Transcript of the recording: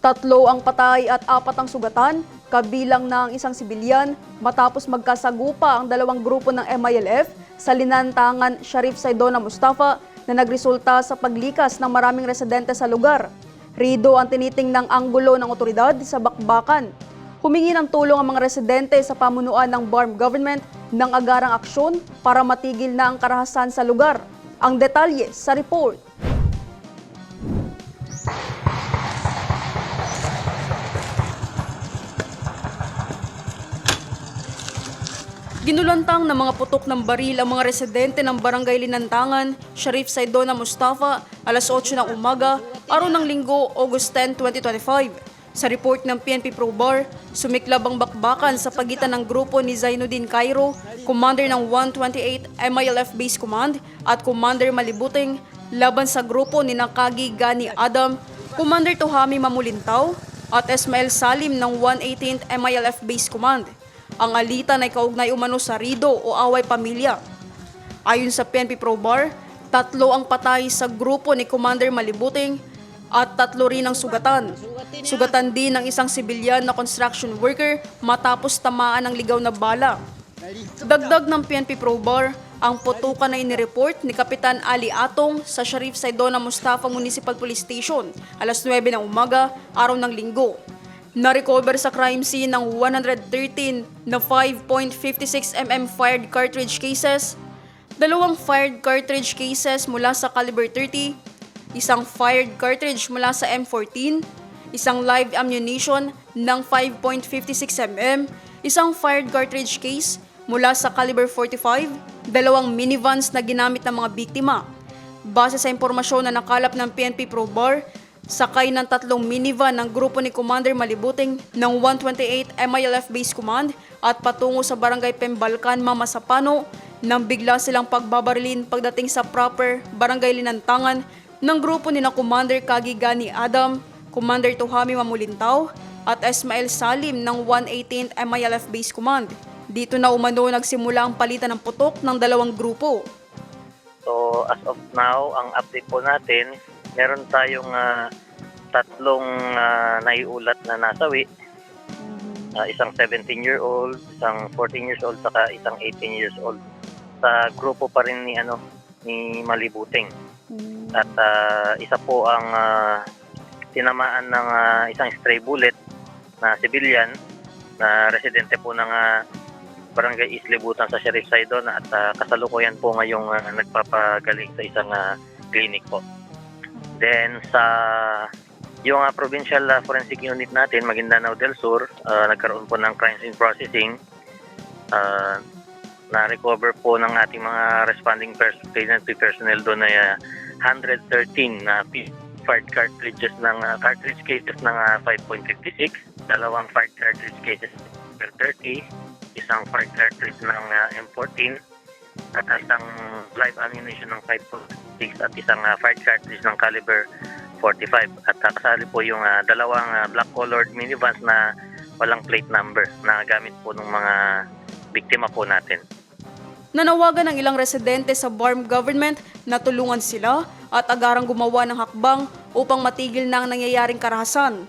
Tatlo ang patay at apat ang sugatan, kabilang ng isang sibilyan matapos magkasagupa ang dalawang grupo ng MILF sa linantangan Sharif Saidona Mustafa na nagresulta sa paglikas ng maraming residente sa lugar. Rido ang tiniting ng anggulo ng otoridad sa bakbakan. Humingi ng tulong ang mga residente sa pamunuan ng BARM government ng agarang aksyon para matigil na ang karahasan sa lugar. Ang detalye sa report. Ginulantang ng mga putok ng baril ang mga residente ng Barangay Linantangan, Sharif Saidona Mustafa, alas 8 ng umaga, araw ng linggo, August 10, 2025. Sa report ng PNP ProBar, sumiklab ang bakbakan sa pagitan ng grupo ni Zainuddin Cairo, commander ng 128 MILF Base Command at Commander Malibuting laban sa grupo ni Nakagi Gani Adam, Commander Tuhami Mamulintaw at Esmael Salim ng 118th MILF Base Command. Ang alitan ay kaugnay umano sa rido o away pamilya. Ayon sa PNP ProBar, tatlo ang patay sa grupo ni Commander Malibuting at tatlo rin ang sugatan. Sugatan din ng isang sibilyan na construction worker matapos tamaan ng ligaw na bala. Dagdag ng PNP ProBar, ang putukan na inireport ni Kapitan Ali Atong sa Sharif Saidona Mustafa Municipal Police Station alas 9 ng umaga, araw ng linggo. Na-recover sa crime scene ng 113 na 5.56 mm fired cartridge cases, dalawang fired cartridge cases mula sa caliber 30, isang fired cartridge mula sa M14, isang live ammunition ng 5.56 mm, isang fired cartridge case mula sa caliber 45, dalawang minivans na ginamit ng mga biktima. Base sa impormasyon na nakalap ng PNP ProBar, sakay ng tatlong minivan ng grupo ni Commander Malibuting ng 128 MILF Base Command at patungo sa barangay Pembalkan, Mamasapano nang bigla silang pagbabarilin pagdating sa proper barangay Linantangan ng grupo ni na Commander Kagigani Adam, Commander Tuhami Mamulintaw at Ismael Salim ng 118th MILF Base Command. Dito na umano nagsimula ang palitan ng putok ng dalawang grupo. So as of now, ang update po natin, meron tayong ah, tatlong ah, naiulat na nasawi. Ah, isang 17-year-old, isang 14 years old, saka isang 18 years old. Sa grupo pa rin ni ano ni Malibuting. At ah, isa po ang ah, tinamaan ng ah, isang stray bullet na civilian na residente po ng ah, Barangay East Libutan sa Sheriff Saidon at ah, kasalukuyan po ngayong ah, nagpapagaling sa isang ah, clinic po. Then sa yung ah, provincial ah, forensic unit natin, Maguindanao del Sur, ah, nagkaroon po ng crime scene processing. Ah, na-recover po ng ating mga responding pers- PNP personnel doon ay ah, 113 na p- fired cartridges ng ah, cartridge cases ng ah, 5.56, dalawang fired cartridge cases per 30, isang fired cartridge ng ah, M14 at isang live ammunition ng 5.6 at isang ah, fired cartridge ng caliber 45 at kasali po yung ah, dalawang ah, black colored minivans na walang plate number na gamit po ng mga biktima po natin. Nanawagan ng ilang residente sa BARM government na tulungan sila at agarang gumawa ng hakbang upang matigil na ang nangyayaring karahasan.